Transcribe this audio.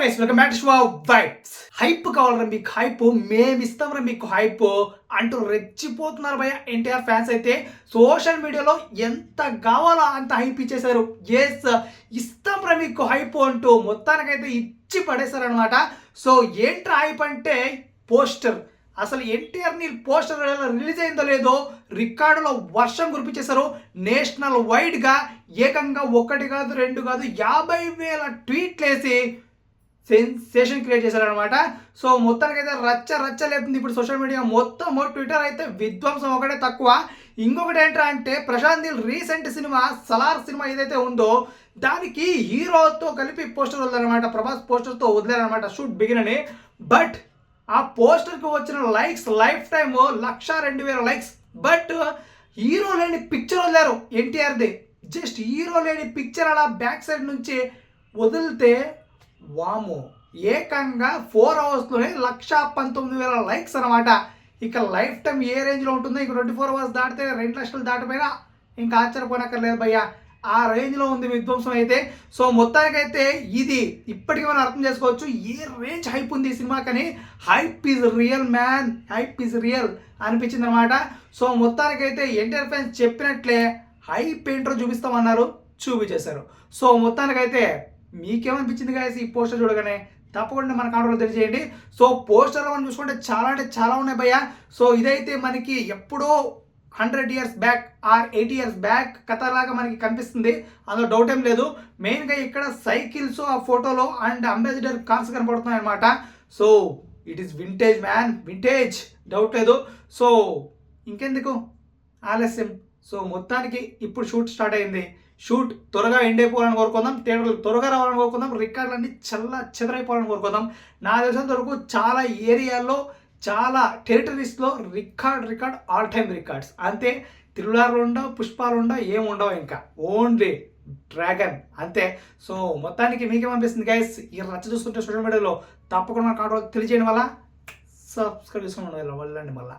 Guys welcome back to vibes hype కావాలరా మీకు hype మేము ఇస్తాంరా మీకు హైప్ అంటూ రెచ్చిపోతున్నారు భయ ఎన్టీఆర్ ఫ్యాన్స్ అయితే. సోషల్ మీడియాలో ఎంత కావాలో అంత హైప్ ఇచ్చేశారు. ఎస్ ఇస్తాంరా మీకు హైప్ అంటూ మొత్తానికైతే ఇచ్చి పడేశారనమాట సో ఏంట్రా హైప్ అంటే పోస్టర్. అసలు ఎన్టీఆర్ని పోస్టర్ రిలీజ్ అయిందో లేదో రికార్డులో వర్షం కురిపించేశారు. నేషనల్ వైడ్గా ఏకంగా ఒకటి కాదు రెండు కాదు యాభై వేల ట్వీట్లు వేసి సెన్సేషన్ క్రియేట్ చేశారనమాట సో మొత్తానికైతే రచ్చ రచ్చ లేపుతుంది ఇప్పుడు సోషల్ మీడియా మొత్తం ట్విట్టర్ అయితే విధ్వంసం ఒకటే తక్కువ. ఇంకొకటి ఏంట్రా అంటే ప్రశాంత్ దిల్ రీసెంట్ సినిమా సలార్ సినిమా ఏదైతే ఉందో దానికి హీరోతో కలిపి పోస్టర్ వదిలేరనమాట ప్రభాస్ పోస్టర్తో వదిలేరనమాట షూట్ బిగిన్ అని. బట్ ఆ పోస్టర్కి వచ్చిన లైక్స్ లైఫ్ టైమ్ లక్ష రెండు వేల లైక్స్ బట్ హీరో లేని పిక్చర్ వదిలేరు ఎన్టీఆర్ది. జస్ట్ హీరో లేని పిక్చర్ అలా బ్యాక్ సైడ్ నుంచి వదిలితే వాము. ఏకంగా ఫోర్ అవర్స్లోనే లక్ష పంతొమ్మిది వేల లైక్స్ అనమాట ఇక లైఫ్ టైం ఏ రేంజ్లో ఉంటుందో ఇక ట్వంటీ ఫోర్ అవర్స్ దాటితే రెండు లక్షలు దాటిపోయినా ఇంకా ఆశ్చర్యపోనక్కర్లేదు భయ్యా. ఆ రేంజ్లో ఉంది విధ్వంసం అయితే. సో మొత్తానికైతే ఇది ఇప్పటికీ మనం అర్థం చేసుకోవచ్చు. ఏ రేంజ్ హైప్ ఉంది ఈ సినిమా కానీ hype is real man. Hype is real అనిపించింది అనమాట సో మొత్తానికైతే ఎన్టీఆర్ ఫ్యాన్స్ చెప్పినట్లే హైప్ ఏంటో చూపిస్తామన్నారు. చూపించేశారు. సో మొత్తానికైతే మీకేమనిపించింది గాయస్ ఈ పోస్టర్ చూడగానే? తప్పకుండా మన కాంట్రోలో తెలియజేయండి. సో పోస్టర్లో మనం చూసుకుంటే చాలా అంటే చాలా ఉన్నాయి భయ్య. సో ఇదైతే మనకి ఎప్పుడో hundred years back or eighty years back కథలాగా మనకి కనిపిస్తుంది. అందులో డౌట్ ఏం లేదు. మెయిన్గా ఇక్కడ సైకిల్స్ ఆ ఫోటోలో అండ్ అంబాసిడర్ కార్స్ కనపడుతున్నాయి అనమాట so it is vintage man vintage doubt లేదు. సో ఇంకెందుకు? ఆలస్యం. సో మొత్తానికి ఇప్పుడు షూట్ స్టార్ట్ అయింది. షూట్ త్వరగా ఎండ్ అయిపోవాలని కోరుకుందాం థియేటర్లు త్వరగా రావాలని కోరుకుందాం రికార్డులన్నీ చల్ల చెదరైపోవాలని కోరుకుందాం. నా తెలిసినంత వరకు చాలా ఏరియాల్లో చాలా టెరిటరీస్లో record record all time records అంతే తిరులాలు ఉండవు పుష్పాలు ఉండవు ఏముండవు ఉండవు ఇంకా. ఓన్లీ డ్రాగన్ అంతే. సో మొత్తానికి మీకేమనిపిస్తుంది గైస్ ఈ రచ్చ చూస్తుంటే సోషల్ మీడియాలో తప్పకుండా కావడం తెలియజేయడం వల్ల సబ్స్క్రైబ్ చేసుకోండి వెళ్ళండి మళ్ళీ.